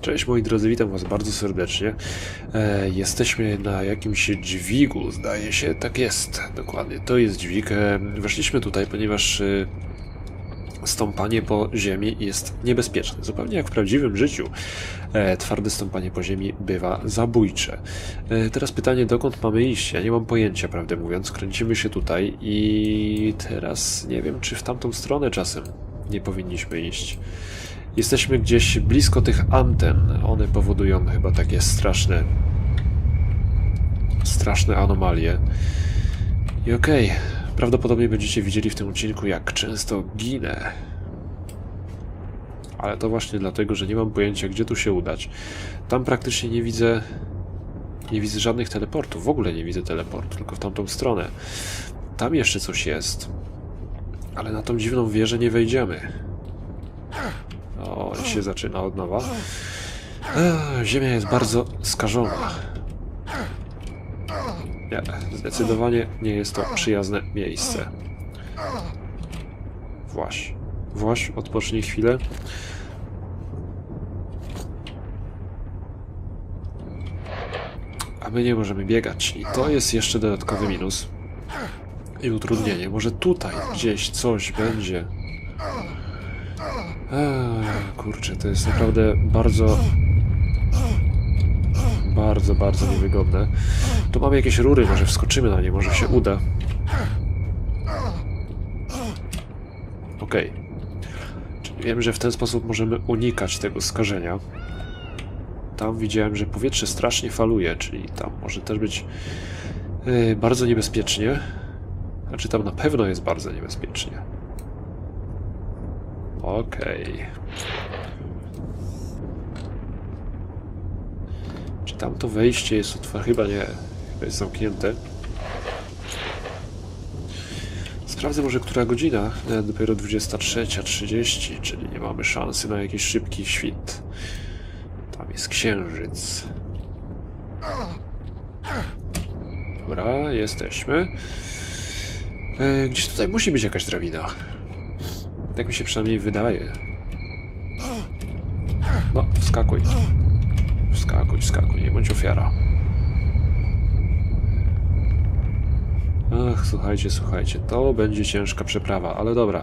Cześć moi drodzy, witam was bardzo serdecznie. E, jesteśmy na jakimś dźwigu, zdaje się. Tak jest, dokładnie. To jest dźwig. E, weszliśmy tutaj, ponieważ e, stąpanie po ziemi jest niebezpieczne. Zupełnie jak w prawdziwym życiu. E, twarde stąpanie po ziemi bywa zabójcze. E, teraz pytanie, dokąd mamy iść? Ja nie mam pojęcia, prawdę mówiąc. Kręcimy się tutaj i teraz nie wiem, czy w tamtą stronę czasem nie powinniśmy iść. Jesteśmy gdzieś blisko tych anten. One powodują chyba takie straszne. straszne anomalie. I okej, prawdopodobnie będziecie widzieli w tym odcinku, jak często ginę. Ale to właśnie dlatego, że nie mam pojęcia, gdzie tu się udać. Tam praktycznie nie widzę. Nie widzę żadnych teleportów. W ogóle nie widzę teleportu, tylko w tamtą stronę. Tam jeszcze coś jest. Ale na tą dziwną wieżę nie wejdziemy. O, się zaczyna od nowa. Ziemia jest bardzo skażona. Nie, zdecydowanie nie jest to przyjazne miejsce. Właś. Właś, odpocznij chwilę. A my nie możemy biegać. I to jest jeszcze dodatkowy minus. I utrudnienie. Może tutaj gdzieś coś będzie. Kurczę, to jest naprawdę bardzo. Bardzo, bardzo niewygodne. Tu mamy jakieś rury, może wskoczymy na nie, może się uda. Okej. Czyli wiem, że w ten sposób możemy unikać tego skażenia. Tam widziałem, że powietrze strasznie faluje, czyli tam może też być yy, bardzo niebezpiecznie. Znaczy tam na pewno jest bardzo niebezpiecznie. Okej. Czy tamto wejście jest otwarte? Chyba nie. Chyba jest zamknięte. Sprawdzę może, która godzina. E, Dopiero 23.30, czyli nie mamy szansy na jakiś szybki świt. Tam jest księżyc. Dobra, jesteśmy. E, Gdzieś tutaj musi być jakaś drabina. Tak mi się przynajmniej wydaje. No, wskakuj. Wskakuj, wskakuj, nie bądź ofiara. Ach, słuchajcie, słuchajcie, to będzie ciężka przeprawa, ale dobra.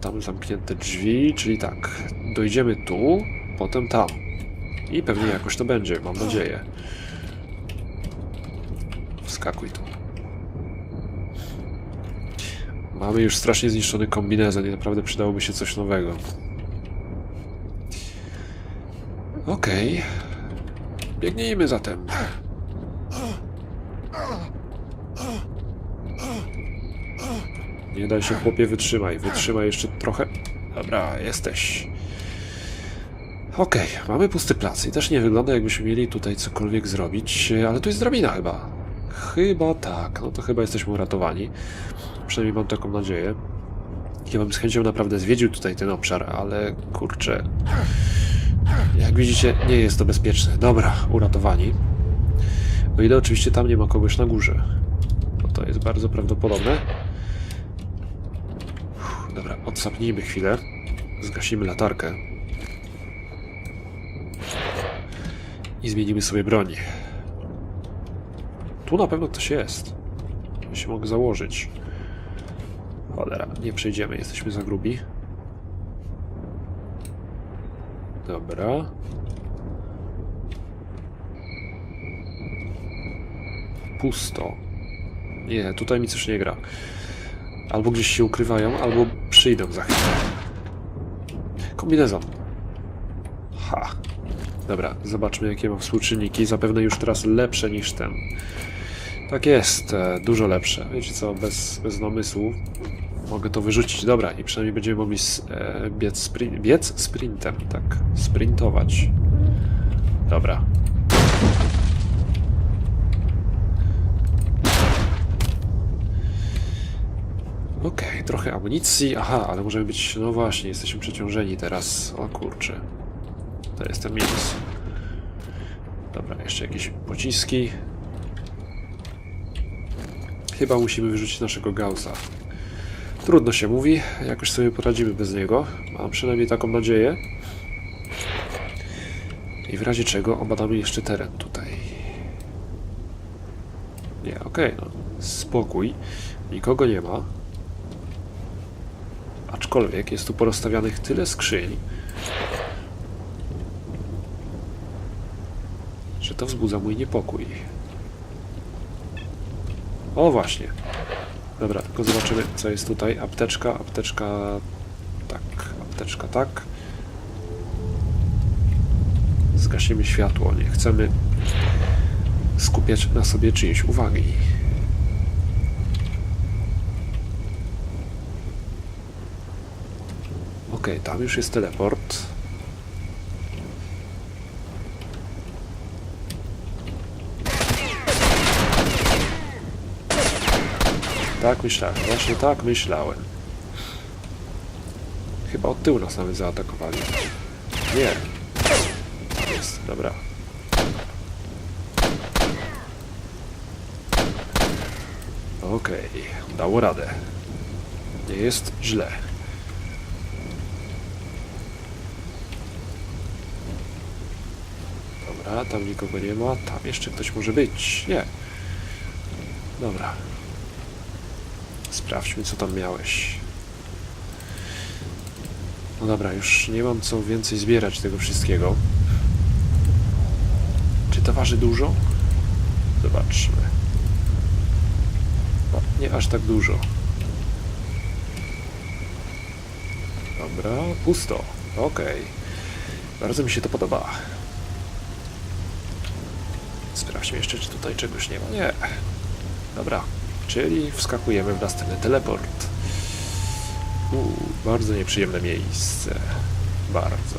Tam zamknięte drzwi, czyli tak, dojdziemy tu, potem tam. I pewnie jakoś to będzie, mam nadzieję. Wskakuj tu. Mamy już strasznie zniszczony kombinezon i naprawdę przydałoby się coś nowego. Okej. Biegnijmy zatem. Nie daj się chłopie, wytrzymaj. Wytrzymaj jeszcze trochę. Dobra, jesteś. Okej, mamy pusty plac i też nie wygląda jakbyśmy mieli tutaj cokolwiek zrobić, ale tu jest drabina chyba. Chyba tak, no to chyba jesteśmy uratowani. Przynajmniej mam taką nadzieję. Ja bym z chęcią naprawdę zwiedził tutaj ten obszar, ale kurczę. Jak widzicie, nie jest to bezpieczne. Dobra, uratowani. O ile oczywiście tam nie ma kogoś na górze. Bo to jest bardzo prawdopodobne. Uff, dobra, odsapnijmy chwilę. Zgasimy latarkę. I zmienimy sobie broń. Tu na pewno ktoś jest. Ja się mogę założyć. Cholera, nie przejdziemy, jesteśmy za grubi. Dobra. Pusto. Nie, tutaj mi coś nie gra. Albo gdzieś się ukrywają, albo przyjdą za chwilę. Kombinezon. Ha. Dobra, zobaczmy jakie mam współczynniki. Zapewne już teraz lepsze niż ten. Tak jest, e, dużo lepsze. Wiecie co, bez, bez namysłu mogę to wyrzucić. Dobra, i przynajmniej będziemy mogli e, biec, sprin biec sprintem, tak, sprintować. Dobra. Okej, trochę amunicji. Aha, ale możemy być. No właśnie, jesteśmy przeciążeni teraz. O kurczę. To jest ten minus. Dobra, jeszcze jakieś pociski. Chyba musimy wyrzucić naszego Gaussa. Trudno się mówi, jakoś sobie poradzimy bez niego. Mam przynajmniej taką nadzieję. I w razie czego obadamy jeszcze teren tutaj. Nie, okej, no. Spokój. Nikogo nie ma. Aczkolwiek jest tu porozstawianych tyle skrzyń, że to wzbudza mój niepokój. O właśnie. Dobra, tylko zobaczymy, co jest tutaj. Apteczka, apteczka. Tak, apteczka, tak. Zgasimy światło. Nie chcemy skupiać na sobie czyjejś uwagi. Okej, tam już jest teleport. Tak myślałem, właśnie tak myślałem. Chyba od tyłu nas nawet zaatakowali. Nie. Jest, dobra. Okej, dało radę. Nie jest źle. Dobra, tam nikogo nie ma. Tam jeszcze ktoś może być. Nie. Dobra. Sprawdźmy, co tam miałeś. No dobra, już nie mam co więcej zbierać tego wszystkiego. Czy to waży dużo? Zobaczmy. No, nie aż tak dużo. Dobra, pusto. Okej. Bardzo mi się to podoba. Sprawdźmy jeszcze, czy tutaj czegoś nie ma. Nie. Dobra, czyli wskakujemy w następny teleport. Uuu, bardzo nieprzyjemne miejsce. Bardzo.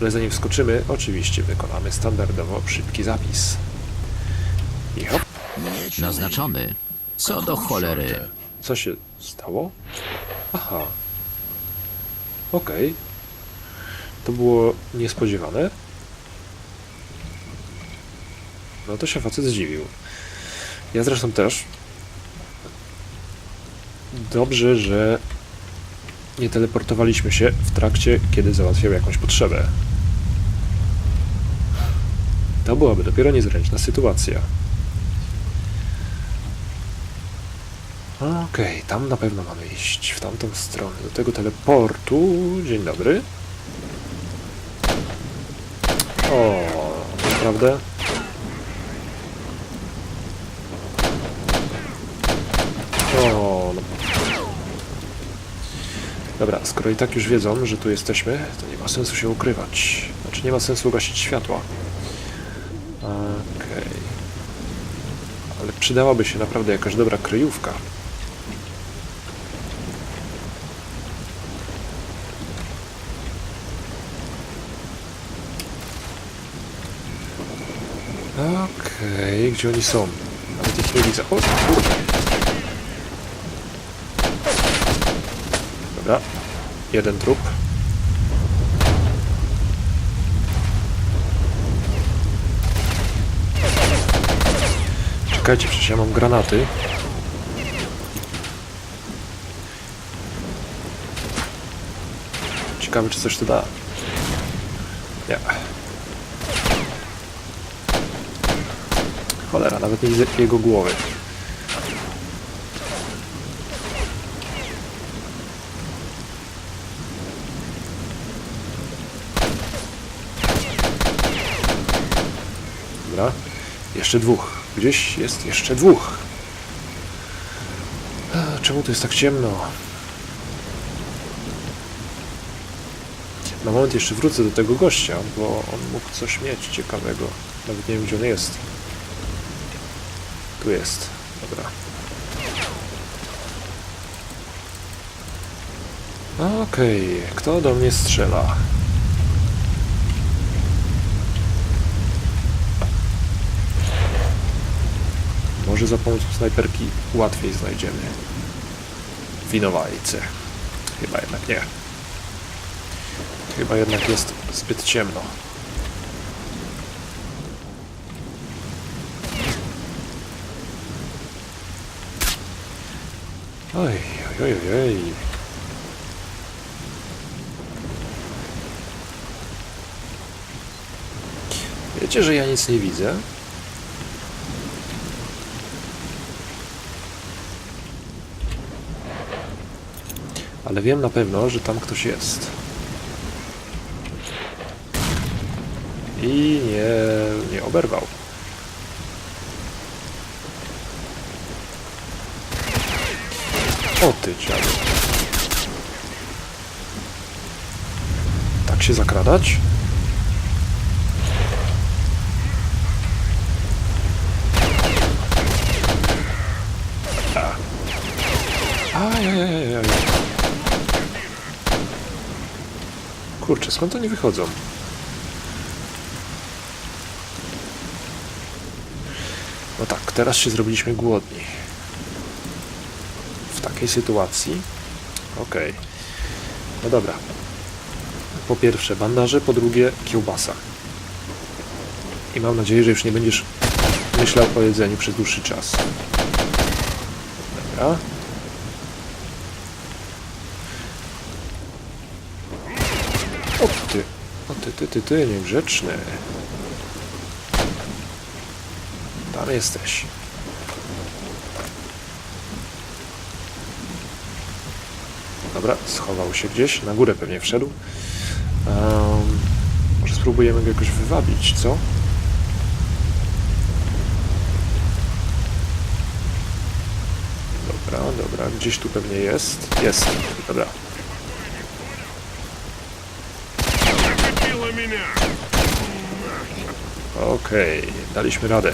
Ale zanim wskoczymy, oczywiście wykonamy standardowo szybki zapis. I hop, Naznaczony. Co do cholery. co się stało? Aha. Okej. To było niespodziewane. No to się facet zdziwił. Ja zresztą też. Dobrze, że nie teleportowaliśmy się w trakcie, kiedy załatwiał jakąś potrzebę. To byłaby dopiero niezręczna sytuacja. Okej, tam na pewno mamy iść, w tamtą stronę, do tego teleportu. Dzień dobry. O, naprawdę? O, no. Dobra, skoro i tak już wiedzą, że tu jesteśmy, to nie ma sensu się ukrywać. Znaczy, nie ma sensu gasić światła. Okej. Ale przydałaby się naprawdę jakaś dobra kryjówka. Okej, gdzie oni są? Nawet ich nie widzę. O, kurde. Dobra. Jeden trup. Czekajcie, przecież ja mam granaty. Ciekawe, czy coś to da. Nie. Cholera, nawet nie widzę jego głowy. Dobra. Jeszcze dwóch. Gdzieś jest jeszcze dwóch. Czemu tu jest tak ciemno? Na moment jeszcze wrócę do tego gościa, bo on mógł coś mieć ciekawego. Nawet nie wiem, gdzie on jest. Tu jest. Dobra. Okej, kto do mnie strzela? Może za pomocą snajperki łatwiej znajdziemy winowajcę. Chyba jednak nie. Chyba jednak jest zbyt ciemno. Oj, oj, oj, oj. Wiecie, że ja nic nie widzę? Ale wiem na pewno, że tam ktoś jest. I nie, nie oberwał. O ty. Tak się zakradać? Ajajajajaj. Kurczę, skąd oni wychodzą? No tak, teraz się zrobiliśmy głodni. W takiej sytuacji? Okej. No dobra. Po pierwsze bandaże, po drugie kiełbasa. I mam nadzieję, że już nie będziesz myślał o jedzeniu przez dłuższy czas. Dobra. O ty, o ty, ty, ty, ty, niegrzeczny. Tam jesteś. Dobra, schował się gdzieś, na górę pewnie wszedł. Um, może spróbujemy go jakoś wywabić, co? Dobra, dobra, gdzieś tu pewnie jest. Jest, dobra. Okej, okay, daliśmy radę.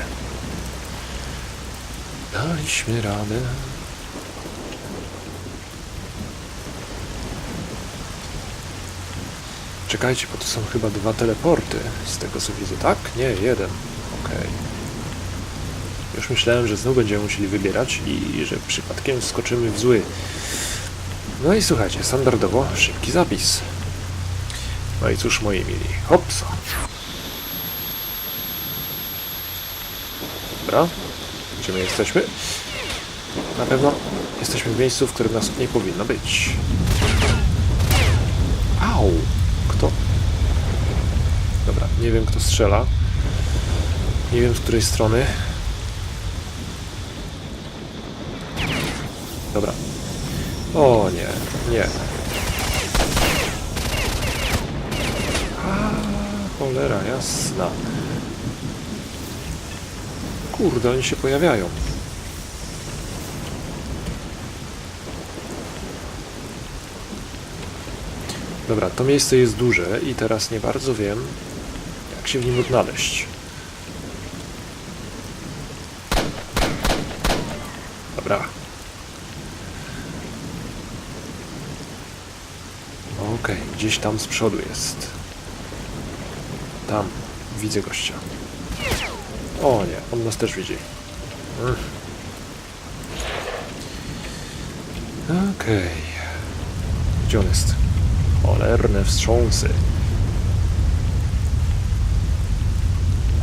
Daliśmy radę. Czekajcie, bo to są chyba dwa teleporty, z tego co widzę. Tak? Nie, jeden. Okej. Okay. Już myślałem, że znów będziemy musieli wybierać i że przypadkiem skoczymy w zły. No i słuchajcie, standardowo szybki zapis. No i cóż, moi mili, hopsa. Dobra. Gdzie my jesteśmy? Na pewno jesteśmy w miejscu, w którym nas nie powinno być. Au! Kto? Dobra, nie wiem kto strzela. Nie wiem z której strony. Dobra. O nie, nie. A, cholera jasna. Kurde, oni się pojawiają. Dobra, to miejsce jest duże i teraz nie bardzo wiem, jak się w nim odnaleźć. Dobra. Okej, gdzieś tam z przodu jest. Tam, widzę gościa. O nie, on nas też widzi. Mm. Okej. Gdzie on jest? Cholerne wstrząsy.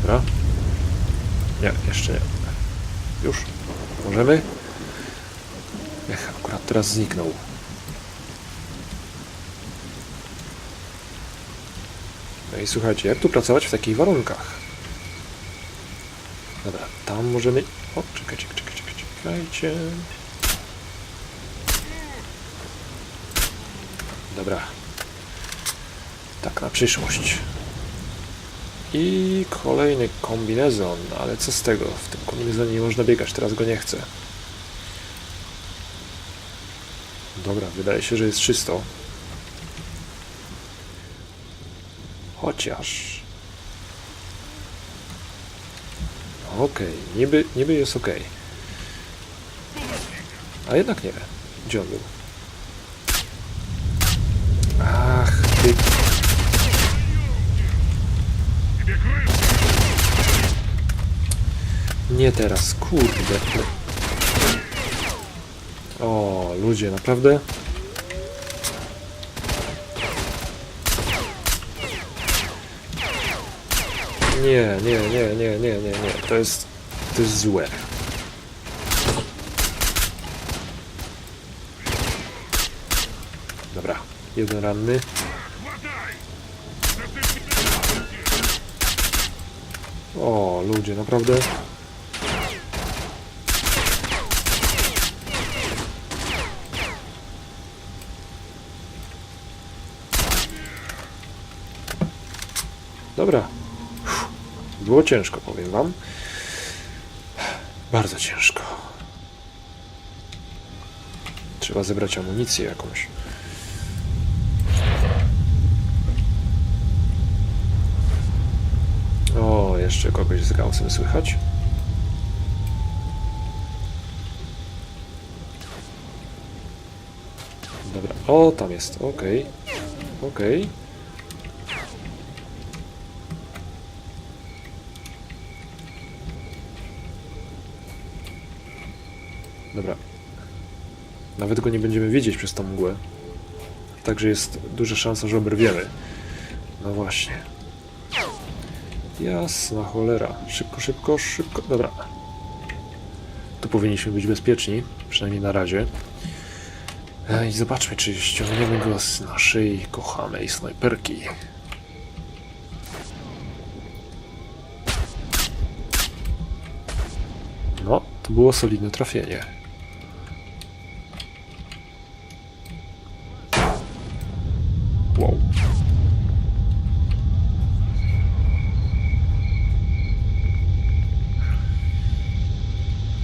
Dobra. Nie, jeszcze nie. Już. Możemy? Ech, akurat teraz zniknął. No i słuchajcie, jak tu pracować w takich warunkach? Dobra, tam możemy... O, czekajcie, czekajcie, czekajcie. Dobra. Tak na przyszłość. I kolejny kombinezon, ale co z tego? W tym kombinezonie nie można biegać, teraz go nie chcę. Dobra, wydaje się, że jest czysto. Chociaż... Okej, okay, niby, niby jest ok. A jednak nie. Gdzie on był? Ach, ty... Nie teraz, kurde. O, ludzie, naprawdę? Nie, nie, nie, nie, nie, nie, nie. To jest... To jest złe. Dobra. Jeden ranny. O, ludzie, naprawdę... Było ciężko, powiem wam. Bardzo ciężko. Trzeba zebrać amunicję jakąś. O, jeszcze kogoś z Gaussem słychać. Dobra, o, tam jest, okej. Okej. Dobra. Nawet go nie będziemy widzieć przez tą mgłę. Także jest duża szansa, że oberwiemy. No właśnie. Jasna cholera. Szybko, szybko, szybko. Dobra. Tu powinniśmy być bezpieczni, przynajmniej na razie. E, I zobaczmy, czy ściągniemy go z naszej kochanej snajperki. No, to było solidne trafienie. Wow.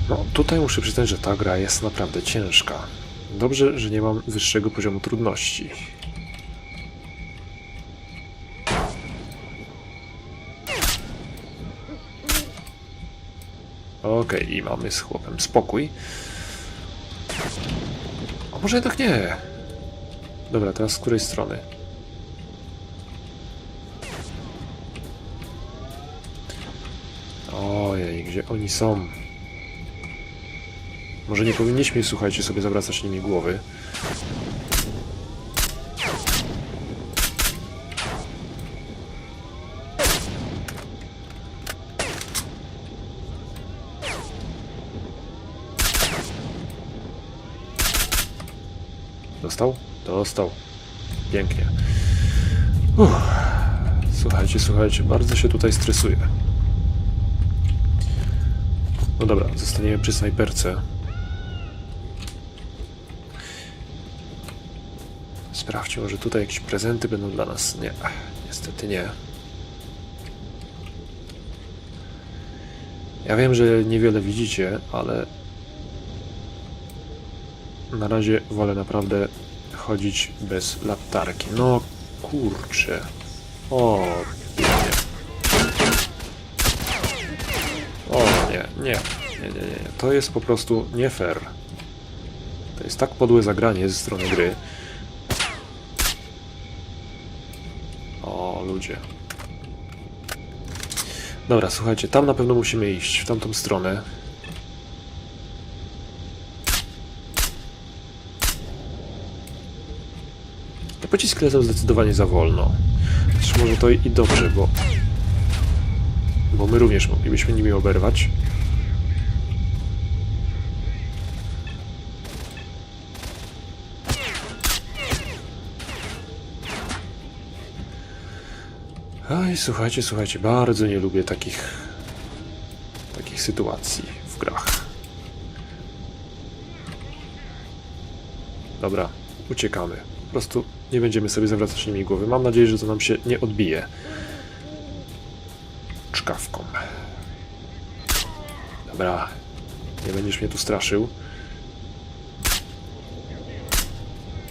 No, tutaj muszę przyznać, że ta gra jest naprawdę ciężka. Dobrze, że nie mam wyższego poziomu trudności. Okej, i mamy z chłopem spokój. A może jednak nie? Dobra, teraz z której strony? Ojej, gdzie oni są? Może nie powinniśmy, słuchajcie, sobie zawracać nimi głowy. Dostał? Dostał. Pięknie. Uff. Słuchajcie, słuchajcie, bardzo się tutaj stresuję. No dobra, zostaniemy przy snajperce. Sprawdźmy, może tutaj jakieś prezenty będą dla nas. Nie, niestety nie. Ja wiem, że niewiele widzicie, ale na razie wolę naprawdę chodzić bez latarki. No kurczę. O, nie. O nie, nie, nie, nie, nie. To jest po prostu nie fair. To jest tak podłe zagranie ze strony gry. O, ludzie. Dobra, słuchajcie, tam na pewno musimy iść, w tamtą stronę. Te pociski lecą zdecydowanie za wolno. Zresztą może to i dobrze, bo... Bo my również moglibyśmy nimi oberwać. Aj, słuchajcie, słuchajcie, bardzo nie lubię takich takich sytuacji w grach. Dobra, uciekamy. Po prostu nie będziemy sobie zawracać nimi głowy. Mam nadzieję, że to nam się nie odbije. Czkawką. Dobra, nie będziesz mnie tu straszył.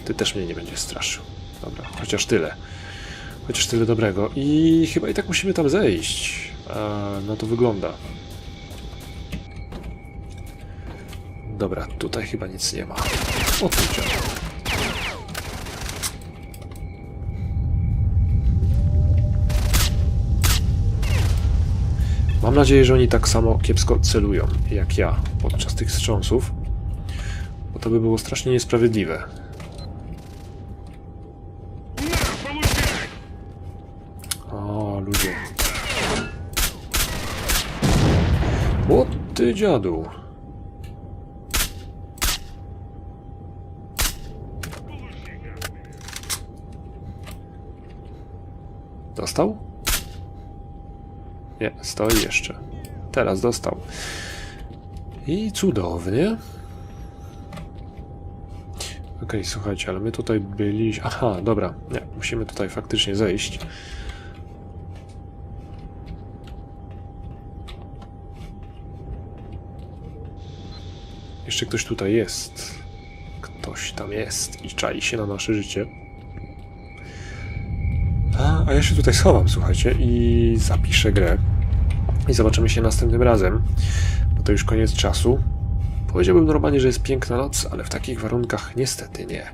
Ty też mnie nie będziesz straszył. Dobra, chociaż tyle. Chociaż tyle dobrego. I chyba i tak musimy tam zejść. A, no to wygląda. Dobra, tutaj chyba nic nie ma. O. Mam nadzieję, że oni tak samo kiepsko celują jak ja podczas tych wstrząsów, bo to by było strasznie niesprawiedliwe. Dziadu. Dostał? Nie, stoi jeszcze. Teraz dostał. I cudownie. Okej, słuchajcie, ale my tutaj byliśmy... Aha, dobra. Nie, musimy tutaj faktycznie zejść. Jeszcze ktoś tutaj jest. Ktoś tam jest i czai się na nasze życie. A, a ja się tutaj schowam, słuchajcie, i zapiszę grę. I zobaczymy się następnym razem. Bo to już koniec czasu. Powiedziałbym normalnie, że jest piękna noc, ale w takich warunkach niestety nie.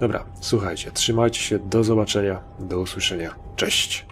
Dobra, słuchajcie, trzymajcie się, do zobaczenia, do usłyszenia. Cześć!